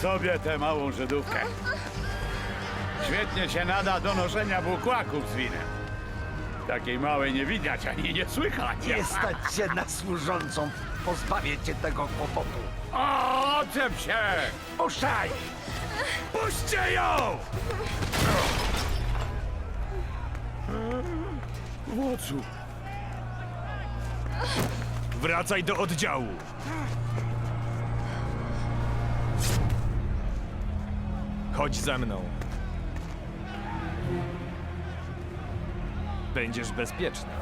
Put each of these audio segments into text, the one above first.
sobie tę małą Żydówkę. Świetnie się nada do noszenia bukłaków z winem. Takiej małej nie widać ani nie słychać. Nie stać cię na służącą. Pozbawię cię tego kłopotu. O, oczep się! Puszczaj! Puśćcie ją! Wodzu, Wracaj do oddziału. Chodź za mną. Będziesz bezpieczna.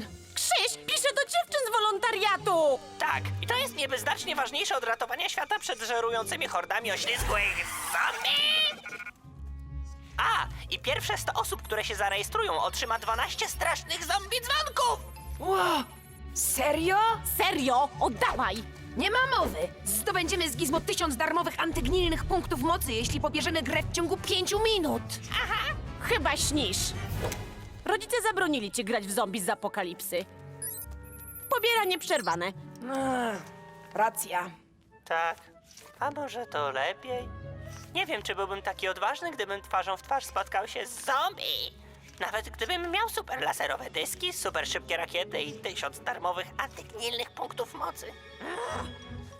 Telefon. Krzyś, pisze do dziewczyn z wolontariatu! Tak, i to jest niby znacznie ważniejsze od ratowania świata przed żerującymi hordami oślizgłych zombie! A, i pierwsze 100 osób, które się zarejestrują, otrzyma 12 strasznych zombie dzwonków! Wow, serio? Serio? Oddawaj! Nie ma mowy. Zdobędziemy z Gizmo tysiąc darmowych antygnilnych punktów mocy, jeśli pobierzemy grę w ciągu pięciu minut. Chyba śnisz. Rodzice zabronili ci grać w zombie z apokalipsy. Pobieranie przerwane. Ech, racja. Tak, a może to lepiej? Nie wiem, czy byłbym taki odważny, gdybym twarzą w twarz spotkał się z zombie. Nawet gdybym miał super laserowe dyski, super szybkie rakiety i tysiąc darmowych antygnilnych punktów mocy.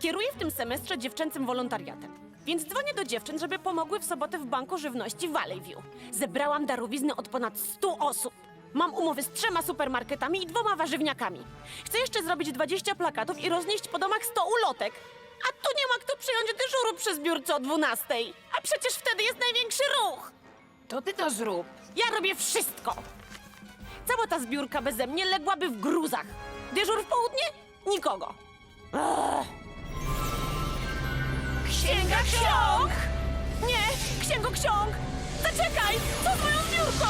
Kieruję w tym semestrze dziewczęcym wolontariatem. Więc dzwonię do dziewczyn, żeby pomogły w sobotę w Banku Żywności Valley View. Zebrałam darowizny od ponad 100 osób. Mam umowy z trzema supermarketami i dwoma warzywniakami. Chcę jeszcze zrobić 20 plakatów i roznieść po domach 100 ulotek. A tu nie ma kto przyjąć dyżuru przy zbiórce o 12. A przecież wtedy jest największy ruch. To ty to zrób. Ja robię wszystko. Cała ta zbiórka beze mnie ległaby w gruzach. Dyżur w południe? Nikogo. Ech. Księga ksiąg! Nie, księgo ksiąg! Zaczekaj! Co z moją zbiórką?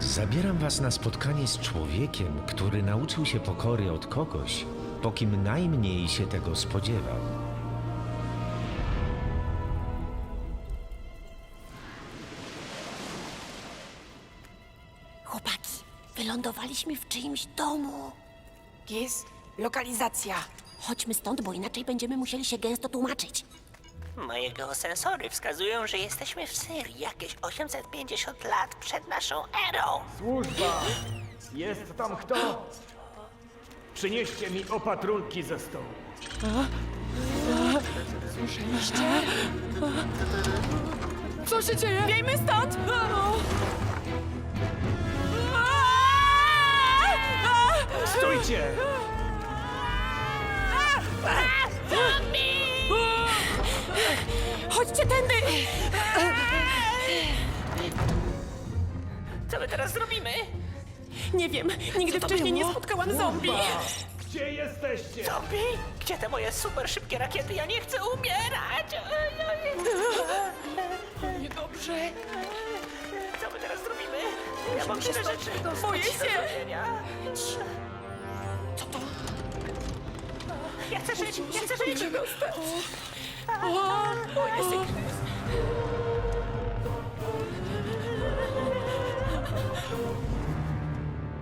Zabieram was na spotkanie z człowiekiem, który nauczył się pokory od kogoś, po kim najmniej się tego spodziewał. Wylądowaliśmy w czyimś domu. Giz, lokalizacja. Chodźmy stąd, bo inaczej będziemy musieli się gęsto tłumaczyć. Moje geosensory wskazują, że jesteśmy w Syrii jakieś 850 lat przed naszą erą. Służba! Jest tam kto? Przynieście mi opatrunki ze stołu. Co się dzieje? Wiejmy stąd! Stójcie! Chodźcie tędy! Co my teraz zrobimy? Nie wiem, nigdy wcześniej nie spotkałam zombie. Gdzie jesteście? Zombie? Gdzie te moje super szybkie rakiety? Ja nie chcę umierać! Niedobrze. Co my teraz zrobimy? Ja mam tyle rzeczy. Boję się. zrobienia. Ja chcę żyć! Ja chcę żyć!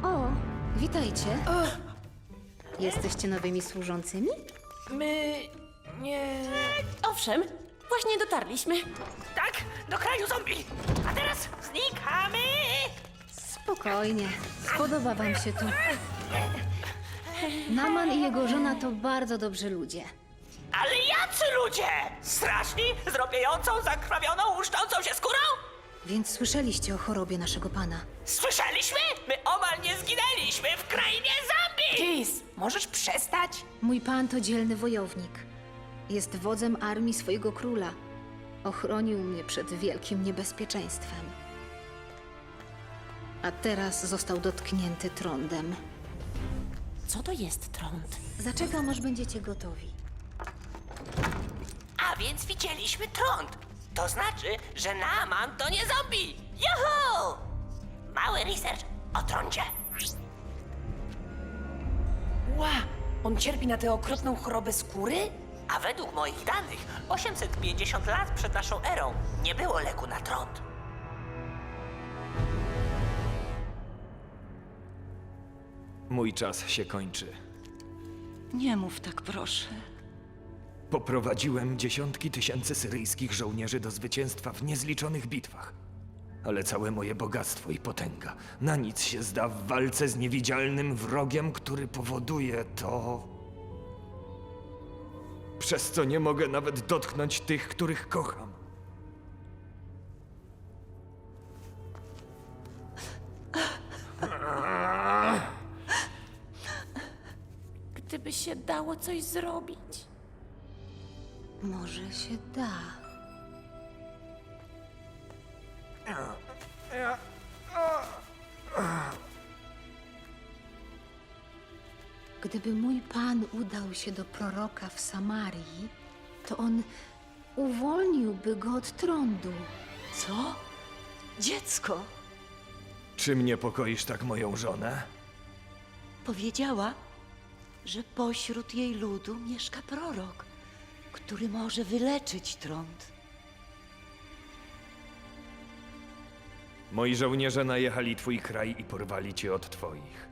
O, Witajcie. Jesteście nowymi służącymi? My... nie... Owszem, właśnie dotarliśmy. Tak, do kraju zombie. A teraz znikamy. Spokojnie. Spodoba wam się tu. Naman i jego żona to bardzo dobrzy ludzie. Ale jacy ludzie? Straszni, z zakrwawioną, łuszczącą się skórą? Więc słyszeliście o chorobie naszego pana. Słyszeliśmy? My omal nie zginęliśmy w krainie zombie! Kis, możesz przestać? Mój pan to dzielny wojownik. Jest wodzem armii swojego króla. Ochronił mnie przed wielkim niebezpieczeństwem. A teraz został dotknięty trądem. Co to jest trąd? Zaczekam, aż będziecie gotowi. A więc widzieliśmy trąd. To znaczy, że Naaman to nie zombie. Juhu! Mały research o trądzie. Ła, on cierpi na tę okropną chorobę skóry? A według moich danych 850 lat przed naszą erą nie było leku na trąd. Mój czas się kończy. Nie mów tak, proszę. Poprowadziłem dziesiątki tysięcy syryjskich żołnierzy do zwycięstwa w niezliczonych bitwach. Ale całe moje bogactwo i potęga na nic się zda w walce z niewidzialnym wrogiem, który powoduje to. Przez co nie mogę nawet dotknąć tych, których kocham. Się dało coś zrobić. Może się da. Gdyby mój pan udał się do proroka w Samarii, to on uwolniłby go od trądu. Co? Dziecko Czym niepokoisz tak moją żonę? Powiedziała, że pośród jej ludu mieszka prorok, który może wyleczyć trąd. Moi żołnierze najechali twój kraj i porwali cię od twoich.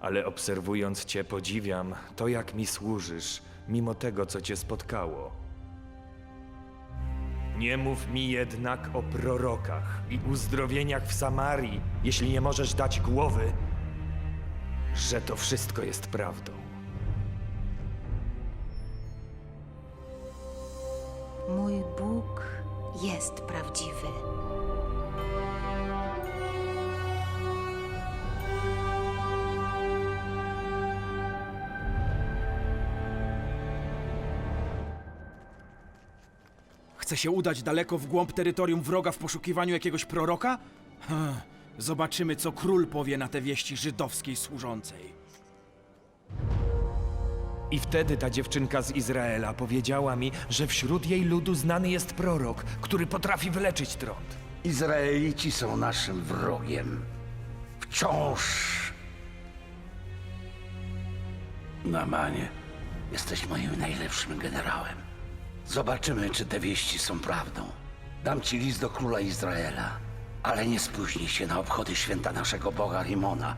Ale obserwując cię, podziwiam to, jak mi służysz, mimo tego, co cię spotkało. Nie mów mi jednak o prorokach i uzdrowieniach w Samarii, jeśli nie możesz dać głowy, że to wszystko jest prawdą. Mój Bóg jest prawdziwy. Chce się udać daleko w głąb terytorium wroga w poszukiwaniu jakiegoś proroka? Hm, Zobaczymy, co król powie na te wieści żydowskiej służącej. I wtedy ta dziewczynka z Izraela powiedziała mi, że wśród jej ludu znany jest prorok, który potrafi wyleczyć trąd. Izraelici są naszym wrogiem. Wciąż. Namanie, jesteś moim najlepszym generałem. Zobaczymy, czy te wieści są prawdą. Dam ci list do króla Izraela, ale nie spóźnij się na obchody święta naszego Boga Rimona.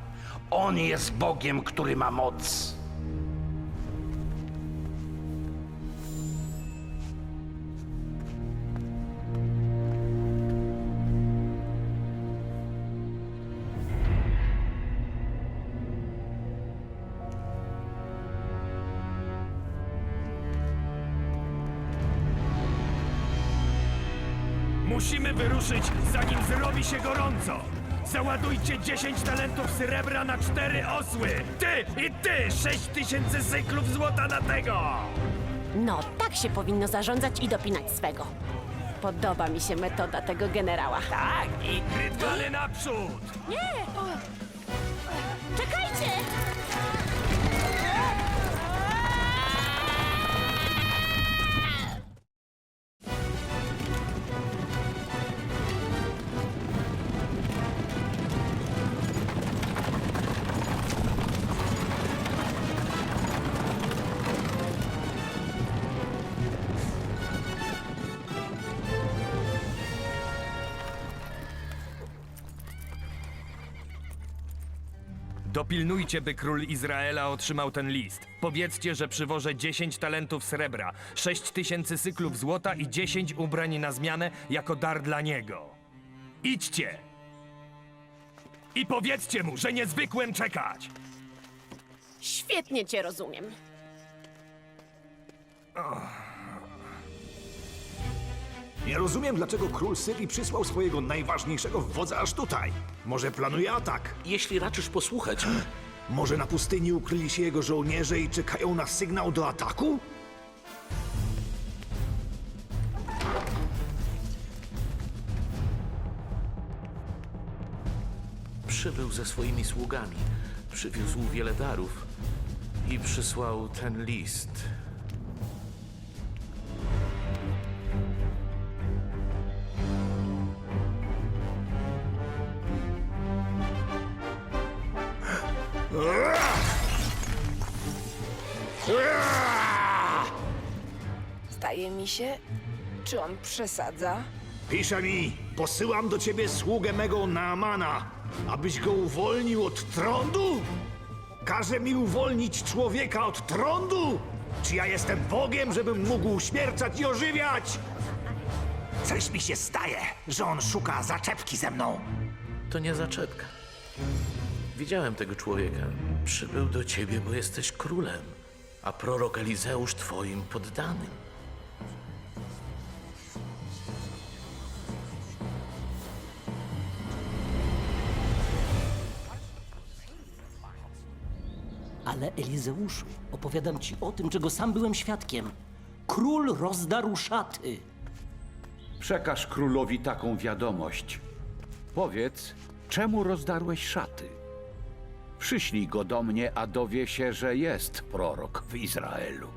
On jest Bogiem, który ma moc. Musimy wyruszyć, zanim zrobi się gorąco. Załadujcie 10 talentów srebra na cztery osły. Ty i ty, 6 tysięcy cyklów złota na tego. No, tak się powinno zarządzać i dopinać swego. Podoba mi się metoda tego generała. Tak, i Rytwany naprzód! Nie! Czekajcie! Dopilnujcie, by król Izraela otrzymał ten list. Powiedzcie, że przywożę 10 talentów srebra, 6 tysięcy cyklów złota i 10 ubrań na zmianę jako dar dla niego. Idźcie! I powiedzcie mu, że nie zwykłem czekać! Świetnie cię rozumiem. Nie rozumiem, dlaczego król Syrii przysłał swojego najważniejszego wodza aż tutaj. Może planuje atak? Jeśli raczysz posłuchać, Może na pustyni ukryli się jego żołnierze i czekają na sygnał do ataku? przybył ze swoimi sługami, przywiózł wiele darów i przysłał ten list. Przesadza? Pisze mi, posyłam do ciebie sługę mego Naamana, abyś go uwolnił od trądu? Każe mi uwolnić człowieka od trądu? Czy ja jestem Bogiem, żebym mógł uśmiercać i ożywiać? Coś mi się staje, że on szuka zaczepki ze mną. To nie zaczepka. Widziałem tego człowieka. Przybył do ciebie, bo jesteś królem, a prorok Elizeusz twoim poddanym. Ale Elizeuszu, opowiadam ci o tym, czego sam byłem świadkiem. Król rozdarł szaty. Przekaż królowi taką wiadomość. Powiedz, czemu rozdarłeś szaty? Przyślij go do mnie, a dowie się, że jest prorok w Izraelu.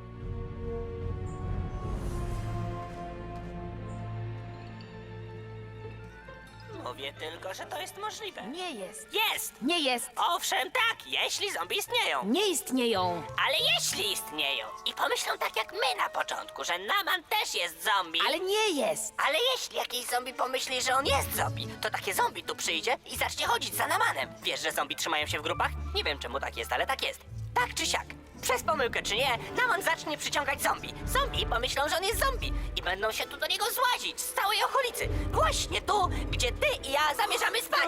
Mówię tylko, że to jest możliwe. Nie jest. Jest! Nie jest. Owszem, tak, jeśli zombie istnieją. Nie istnieją. Ale jeśli istnieją i pomyślą tak jak my na początku, że Naman też jest zombie. Ale nie jest. Ale jeśli jakiś zombie pomyśli, że on jest zombie, to takie zombie tu przyjdzie i zacznie chodzić za Namanem. Wiesz, że zombie trzymają się w grupach? Nie wiem czemu tak jest, ale tak jest. Tak czy siak. Przez pomyłkę czy nie, Naman zacznie przyciągać zombie. Zombie pomyślą, że on jest zombie i będą się tu do niego złazić z całej okolicy. Właśnie tu, gdzie ty i ja zamierzamy spać.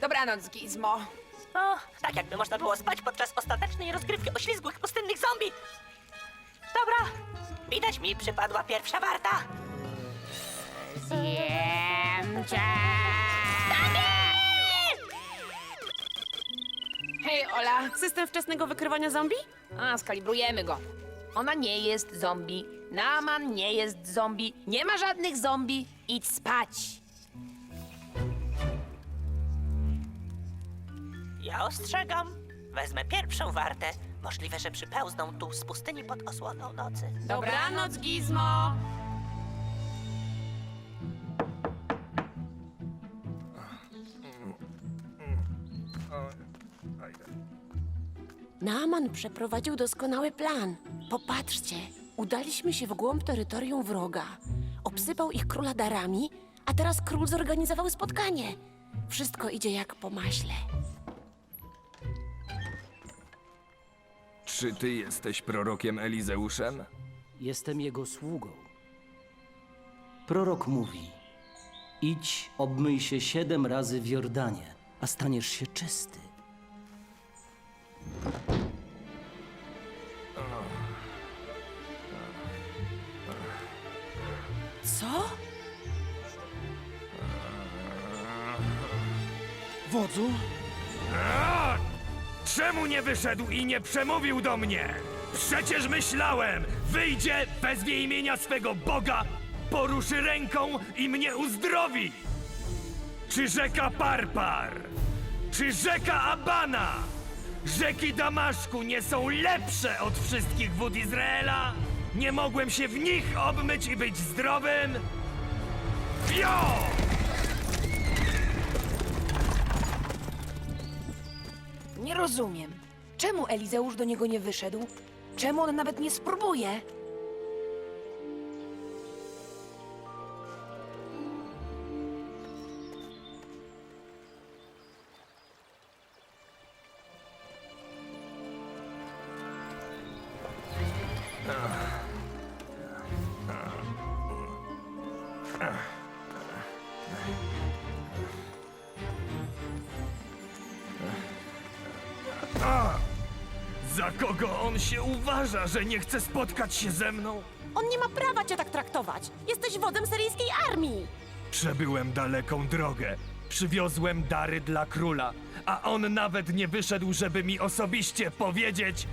Dobranoc, Gizmo. O, tak jakby można było spać podczas ostatecznej rozgrywki oślizgłych pustynnych zombie. Dobra, widać mi przypadła pierwsza warta. Zjem cię. Hej, Ola. System wczesnego wykrywania zombie? A, skalibrujemy go. Ona nie jest zombie. Naman nie jest zombie. Nie ma żadnych zombie. Idź spać. Ja ostrzegam. Wezmę pierwszą wartę. Możliwe, że przypełzną tu z pustyni pod osłoną nocy. Dobranoc, Gizmo. Naaman przeprowadził doskonały plan. Popatrzcie, udaliśmy się w głąb terytorium wroga. Obsypał ich króla darami, a teraz król zorganizował spotkanie. Wszystko idzie jak po maśle. Czy ty jesteś prorokiem Elizeuszem? Jestem jego sługą. Prorok mówi: Idź, obmyj się siedem razy w Jordanie, a staniesz się czysty. Co? Wodzu? Czemu nie wyszedł i nie przemówił do mnie? Przecież myślałem, wyjdzie, wezwie imienia swego Boga, poruszy ręką i mnie uzdrowi. Czy rzeka Parpar? Czy rzeka Abana? Rzeki Damaszku nie są lepsze od wszystkich wód Izraela? Nie mogłem się w nich obmyć i być zdrowym? Wio! Nie rozumiem. Czemu Elizeusz do niego nie wyszedł? Czemu on nawet nie spróbuje? Się uważa, że nie chce spotkać się ze mną? On nie ma prawa cię tak traktować. Jesteś wodzem syryjskiej armii. Przebyłem daleką drogę. Przywiozłem dary dla króla, a on nawet nie wyszedł, żeby mi osobiście powiedzieć: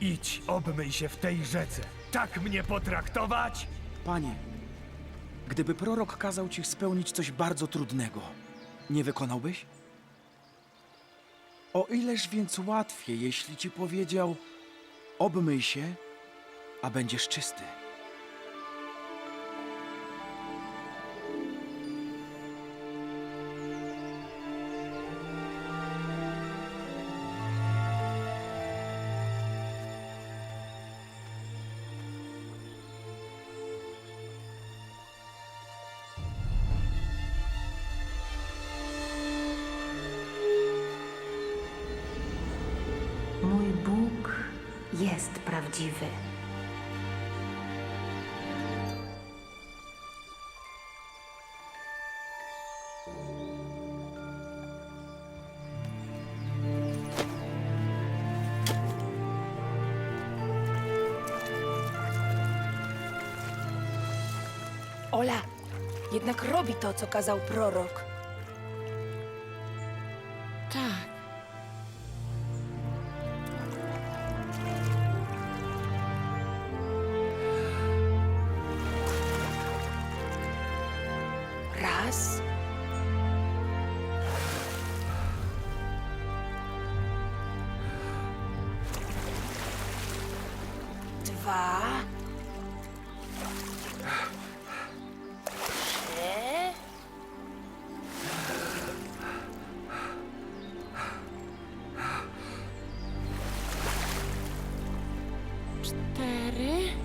Idź, obmyj się w tej rzece. Tak mnie potraktować? Panie, gdyby prorok kazał ci spełnić coś bardzo trudnego, nie wykonałbyś? O ileż więc łatwiej, jeśli ci powiedział: obmyj się, a będziesz czysty. Ola, jednak robi to, co kazał prorok. Cztery.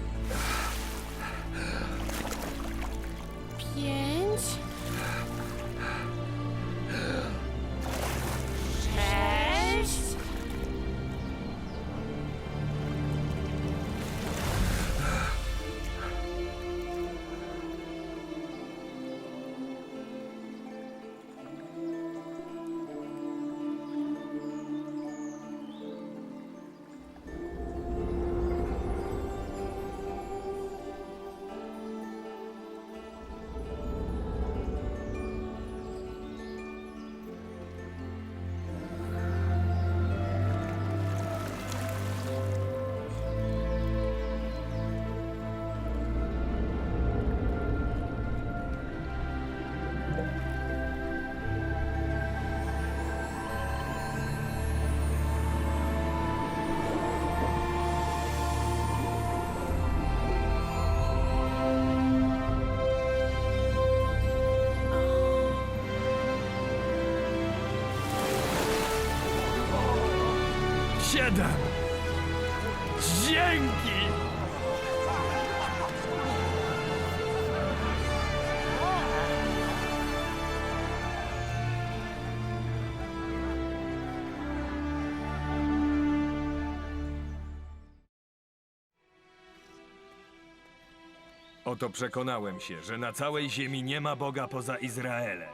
Oto przekonałem się, że na całej ziemi nie ma Boga poza Izraelem.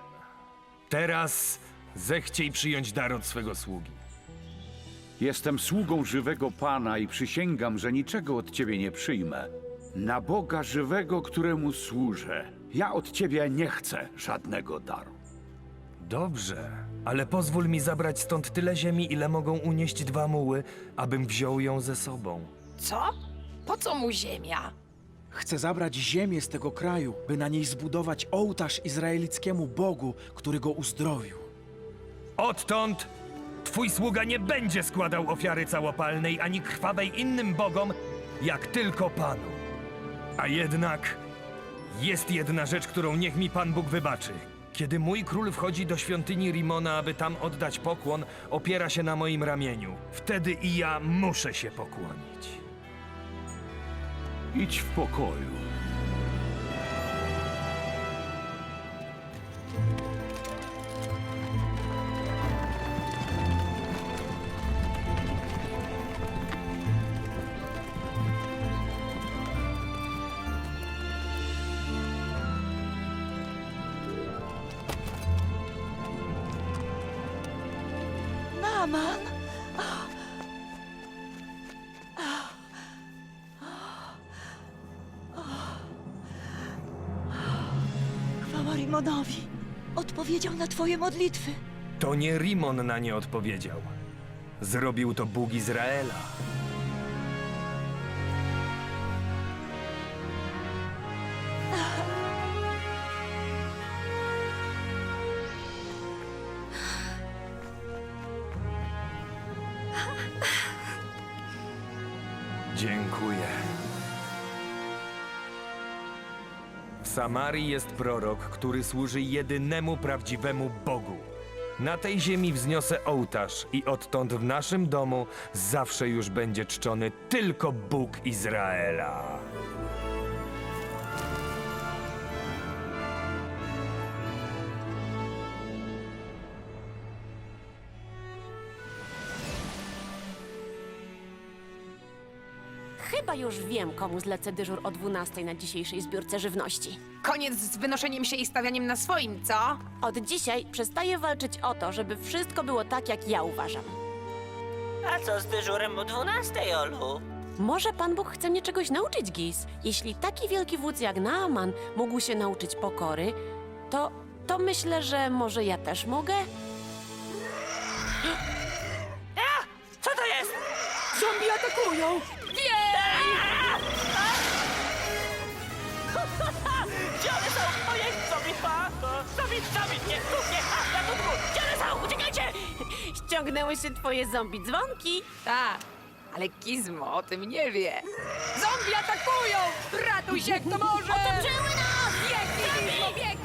Teraz zechciej przyjąć dar od swego sługi. Jestem sługą żywego Pana i przysięgam, że niczego od ciebie nie przyjmę. Na Boga żywego, któremu służę. Ja od ciebie nie chcę żadnego daru. Dobrze, ale pozwól mi zabrać stąd tyle ziemi, ile mogą unieść dwa muły, abym wziął ją ze sobą. Co? Po co mu ziemia? Chcę zabrać ziemię z tego kraju, by na niej zbudować ołtarz izraelickiemu Bogu, który go uzdrowił. Odtąd twój sługa nie będzie składał ofiary całopalnej ani krwawej innym bogom, jak tylko Panu. A jednak jest jedna rzecz, którą niech mi Pan Bóg wybaczy. Kiedy mój król wchodzi do świątyni Rimona, aby tam oddać pokłon, opiera się na moim ramieniu. Wtedy i ja muszę się pokłonić. Idź w pokoju. Modlitwy. To nie Rimon na nie odpowiedział. Zrobił to Bóg Izraela. Dziękuję. Samarii jest prorok, który służy jedynemu prawdziwemu Bogu. Na tej ziemi wzniosę ołtarz i odtąd w naszym domu zawsze już będzie czczony tylko Bóg Izraela. Już wiem, komu zlecę dyżur o 12 na dzisiejszej zbiórce żywności. Koniec z wynoszeniem się i stawianiem na swoim, co? Od dzisiaj przestaję walczyć o to, żeby wszystko było tak, jak ja uważam. A co z dyżurem o 12, Olu? Może Pan Bóg chce mnie czegoś nauczyć, Gis. Jeśli taki wielki wódz jak Naaman mógł się nauczyć pokory, to, to myślę, że może ja też mogę? A! Co to jest? Zombie atakują! Zombie, zombie, nie, tu, nie, ha, ratunku! Są? Uciekajcie! Ściągnęły się twoje zombie dzwonki. Tak, ale Gizmo o tym nie wie. Zombie atakują! Ratuj się, kto może! Otoczyły nas! Biegnij, Gizmo, biegnij!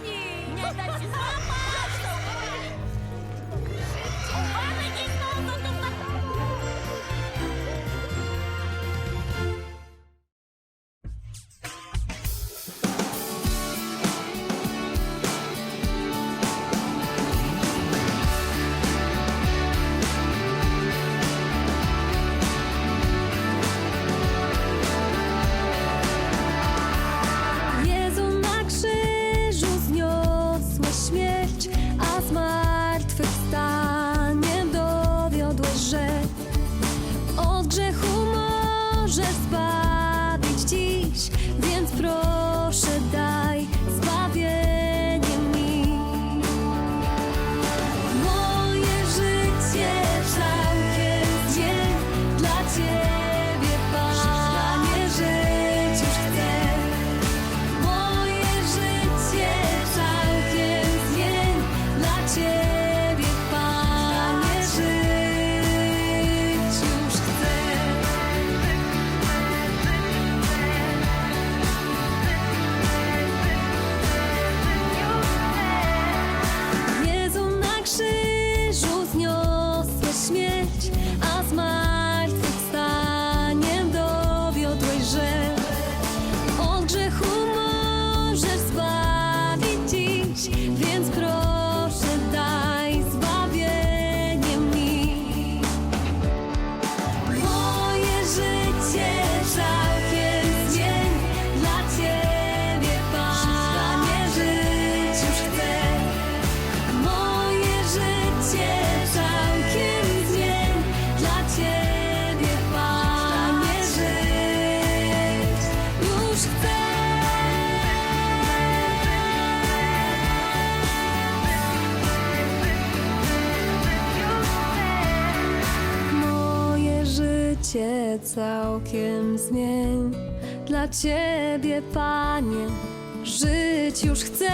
Całkiem zmień dla Ciebie, Panie, żyć już chcę.